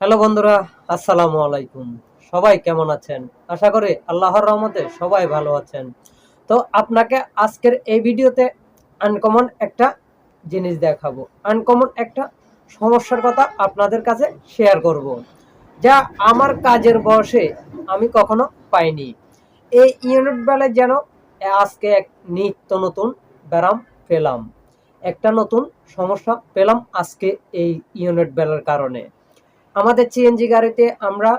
Hello বন্ধুরা, আসসালামু আলাইকুম। সবাই কেমন আছেন? আশা করি আল্লাহর রহমতে সবাই ভালো আছেন। তো আপনাকে আজকের এই ভিডিওতে আনকমন একটা জিনিস দেখাবো। আনকমন একটা সমস্যার কথা আপনাদের কাছে শেয়ার করব, যা আমার কাজের বয়সে আমি কখনো পাইনি। এই ইউনিট বেলায় যেন আজকে এক নিত্য নতুন ব্যারাম পেলাম। একটা নতুন সমস্যা পেলাম আজকে এই ইউনিট বেলার কারণে। আমাদের সিএনজি গাড়িতে আমরা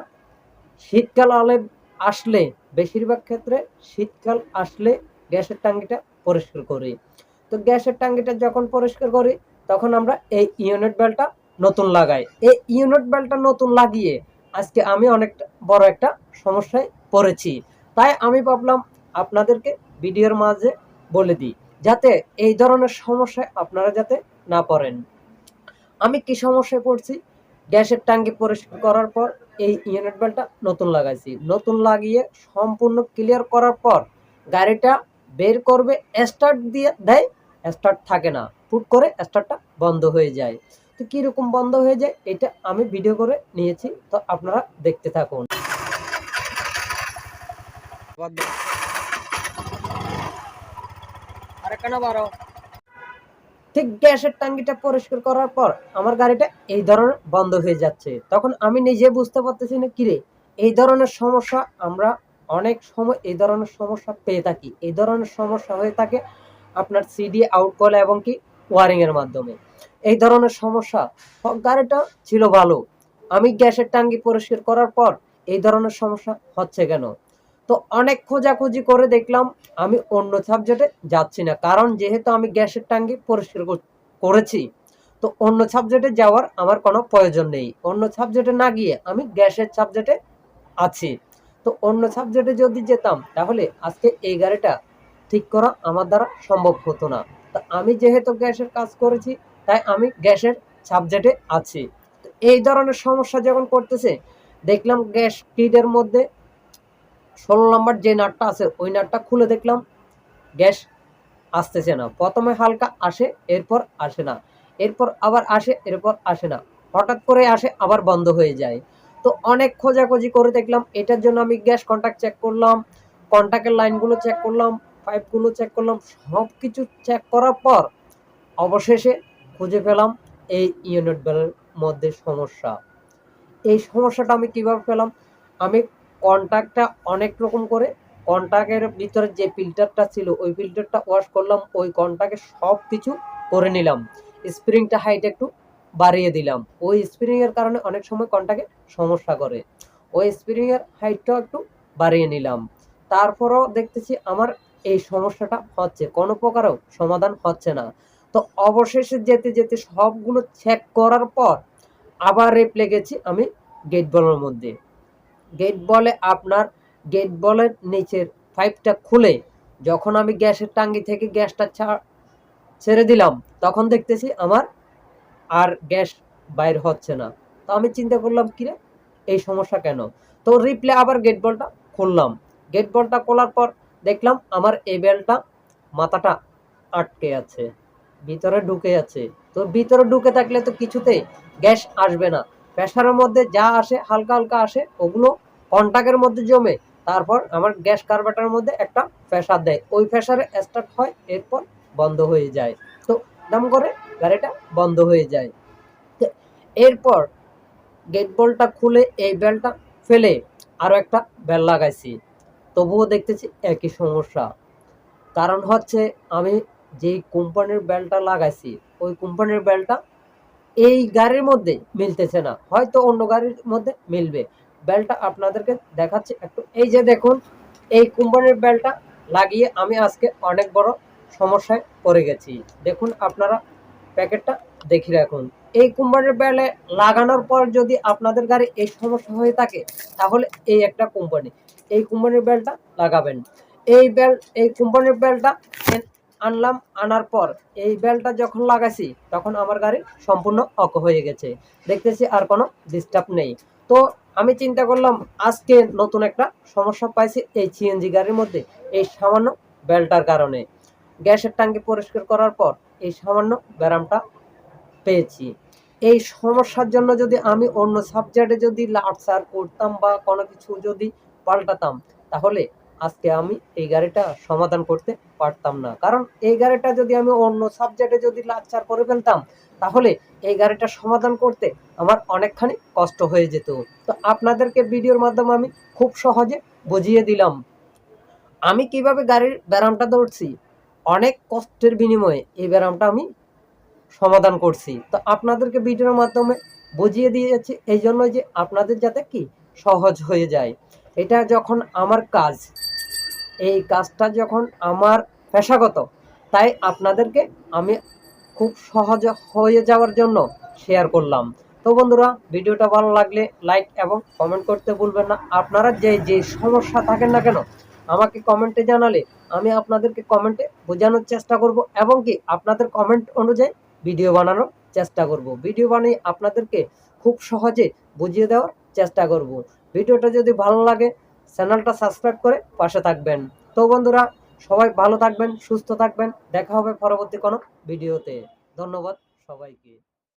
শীতকাল আলে আসলে, বেশিরভাগ ক্ষেত্রে শীতকাল আসলে গ্যাসের টাঙ্কিটা পরিষ্কার করি। তো গ্যাসের টাঙ্কিটা যখন পরিষ্কার করি, তখন আমরা এই ইউনিট বেলটা নতুন লাগাই। এই ইউনিট বেলটা নতুন লাগিয়ে আজকে আমি অনেক বড় একটা সমস্যায় পড়েছি। তাই আমি ভাবলাম আপনাদেরকে ভিডিওর মাঝে বলে দিই, যাতে এই ধরনের সমস্যায় আপনারা যাতে না পড়েন। আমি কি সমস্যায় পড়ছি? গ্যাসের ট্যাঙ্কি পরিষ্কার করার পর এই ইউনিট বেলটা নতুন লাগাইছি। নতুন লাগিয়ে সম্পূর্ণ ক্লিয়ার করার পর গাড়িটা বের করবে স্টার্ট দিয়ে দেয় স্টার্ট থাকে না। ফুট করে স্টার্টটা বন্ধ হয়ে যায়। তো কীরকম বন্ধ হয়ে যায়, এটা আমি ভিডিও করে নিয়েছি, তো আপনারা দেখতে থাকুন। আরেকখানা বারো। ঠিক গ্যাসের টাঙ্গিটা পরিষ্কার করার পর আমার গাড়িটা এই ধরনের বন্ধ হয়ে যাচ্ছে। তখন আমি নিজে বুঝতে পারতেছি না, কিরে, এই ধরনের সমস্যা আমরা অনেক সময় এই ধরনের সমস্যা পেয়ে থাকি। এই ধরনের সমস্যা হয়ে থাকে আপনার সিডি আউট কলে এবং কি ওয়ারিং এর মাধ্যমে। এই ধরনের সমস্যা গাড়িটা ছিল ভালো। আমি গ্যাসের টাঙ্গি পরিষ্কার করার পর এই ধরনের সমস্যা হচ্ছে কেন? তো অনেক খোঁজাখুঁজি করে দেখলাম আমি অন্য সাবজেক্টে যাচ্ছি না। কারণ যেহেতু আমি গ্যাসের টাঙ্কি পরিষ্কার কর- করেছি, তো অন্য সাবজেক্টে যাওয়ার আমার কোনো প্রয়োজন নেই। অন্য সাবজেক্টে না গিয়ে আমি গ্যাসের সাবজেক্টে আছি। তো অন্য সাবজেক্টে যদি যেতাম, তাহলে আজকে এই গাড়িটা ঠিক করা আমার দ্বারা সম্ভব হতো না। তো আমি যেহেতু গ্যাসের কাজ করেছি, তাই আমি গ্যাসের সাবজেক্টে আছি। এই ধরনের সমস্যা যখন করতেছে, দেখলাম গ্যাস কিডের মধ্যে ষোলো নম্বর যে নাটটা আছে, ওই নাটটা খুলে দেখলাম। গ্যাস আসতেছে না। প্রথমে হালকা আসে, এরপর আসে না। এরপর আবার আসে, এরপর আসে না। হঠাৎ করে আসে, আবার বন্ধ হয়ে যায়। তো অনেক খোঁজাখুঁজি করে দেখলাম। এটার জন্য আমি গ্যাস কন্ট্যাক্ট চেক করলাম কন্ট্যাক্টের লাইনগুলো চেক করলাম পাইপগুলো চেক করলাম সব কিছু চেক করার পর অবশেষে খুঁজে পেলাম এই ইউনিট বেলের মধ্যে সমস্যা। এই সমস্যাটা আমি কীভাবে পেলাম? আমি কন্ট্যাক্টটা অনেক রকম করে। কন্ট্যাক্টের ভিতরে যে ফিল্টারটা ছিল, ওই ফিল্টারটা ওয়াশ করলাম, ওই কন্ট্যাক্টে সব কিছু করে নিলাম। স্প্রিংটা হাইট একটু বাড়িয়ে দিলাম। ওই স্প্রিংয়ের কারণে অনেক সময় কন্ট্যাক্টে সমস্যা করে। ওই স্প্রিংয়ের হাইটটাও একটু বাড়িয়ে নিলাম। তারপরও দেখতেছি আমার এই সমস্যাটা হচ্ছে, কোনো প্রকারও সমাধান হচ্ছে না। তো অবশেষে যেতে যেতে সবগুলো চেক করার পর আবার রেপ লেগেছি আমি গেট বলের মধ্যে। গেট বলে আপনার গেট বলের নিচের পাইপটা খুলে, যখন আমি গ্যাসের টাঙ্গি থেকে গ্যাসটা ছেড়ে দিলাম, তখন দেখতেছি আমার আর গ্যাস বাইর হচ্ছে না। তো আমি চিন্তা করলাম, কিরে, এই সমস্যা কেন? তো রিপ্লে আবার গেট বলটা খুললাম। গেট বলটা খোলার পর দেখলাম আমার এই বেলটা মাথাটা আটকে আছে, ভিতরে ঢুকে আছে। তো ভিতরে ঢুকে থাকলে তো কিছুতেই গ্যাস আসবে না। প্রেশারের মধ্যে যা আসে, হালকা হালকা আসে, ওগুলো কন্টাক্টের মধ্যে জমে, তারপর আমার গ্যাস কার্বাটার মধ্যে একটা প্রেশার দেয়। ওই প্রেশারে স্টার্ট হয়, এরপর বন্ধ হয়ে যায়। তো দাম করে, গাড়িটা বন্ধ হয়ে যায়। এরপর গেট বলটা খুলে এই বেলটা ফেলে আরও একটা বেল লাগাইছি। তবুও দেখতেছি একই সমস্যা। কারণ হচ্ছে আমি যেই কোম্পানির বেলটা লাগাইছি, ওই কোম্পানির বেলটা এই গাড়ির মধ্যে মিলতেছে না। হয়তো অন্য গাড়ির মধ্যে মিলবে। বেলটা আপনাদেরকে দেখাচ্ছি একটু। এই যে দেখুন, এই কোম্পানির বেলটা লাগিয়ে আমি আজকে অনেক বড় সমস্যায় পড়ে গেছি। দেখুন আপনারা প্যাকেটটা দেখি রাখুন। এই কোম্পানির বেলে লাগানোর পর যদি আপনাদের গাড়ি এই সমস্যা হয়ে থাকে, তাহলে এই একটা কোম্পানি। এই কোম্পানির বেলটা লাগাবেন। এই বেল এই কোম্পানির বেলটা আনলাম, আনার পর এই বেলটা যখন লাগাইছি, তখন আমার গাড়ি সম্পূর্ণ অক হয়ে গেছে। দেখতেছি আর কোনো ডিস্টার্ব নেই। তো আমি চিন্তা করলাম, আজকে নতুন একটা সমস্যা পাইছি এই সিএনজি গাড়ির মধ্যে, এই সামান্য বেলটার কারণে। গ্যাসের ট্যাঙ্কি পরিষ্কার করার পর এই সামান্য ব্যারামটা পেয়েছি। এই সমস্যার জন্য যদি আমি অন্য সাবজেক্টে যদি লাটসার করতাম বা কোনো কিছু যদি পাল্টাতাম, তাহলে আজকে আমি এই গাড়িটা সমাধান করতে পারতাম না। কারণ এই গাড়িটা যদি আমি অন্য সাবজেক্টে যদি লাটসার করে ফেলতাম, তাহলে এই গাড়িটা সমাধান করতে আমার অনেকখানি কষ্ট হয়ে যেত। তো আপনাদেরকে ভিডিওর মাধ্যমে আমি খুব সহজে বুঝিয়ে দিলাম, আমি কীভাবে গাড়ির ব্যারামটা দৌড়ছি অনেক কষ্টের বিনিময়ে এই ব্যারামটা আমি সমাধান করছি। তো আপনাদেরকে ভিডিওর মাধ্যমে বুঝিয়ে দিয়েছি এই জন্য যে আপনাদের যাতে কি সহজ হয়ে যায়। এটা যখন আমার কাজ এই কাজটা যখন আমার পেশাগত, তাই আপনাদেরকে আমি খুব সহজ হয়ে যাওয়ার জন্য শেয়ার করলাম। তো বন্ধুরা, ভিডিওটা ভালো লাগলে লাইক এবং কমেন্ট করতে ভুলবেন না। আপনারা যে যে সমস্যা থাকেন না কেন, আমাকে কমেন্টে জানালে আমি আপনাদেরকে কমেন্টে বোঝানোর চেষ্টা করব এবং কি আপনাদের কমেন্ট অনুযায়ী ভিডিও বানানোর চেষ্টা করব। ভিডিও বানিয়ে আপনাদেরকে খুব সহজে বুঝিয়ে দেওয়ার চেষ্টা করব। ভিডিওটা যদি ভালো লাগে চ্যানেলটা সাবস্ক্রাইব করে পাশে থাকবেন। তো বন্ধুরা, সবাই ভালো থাকবেন, সুস্থ থাকবেন। দেখা হবে পরবর্তী কোনো ভিডিওতে। ধন্যবাদ সবাইকে।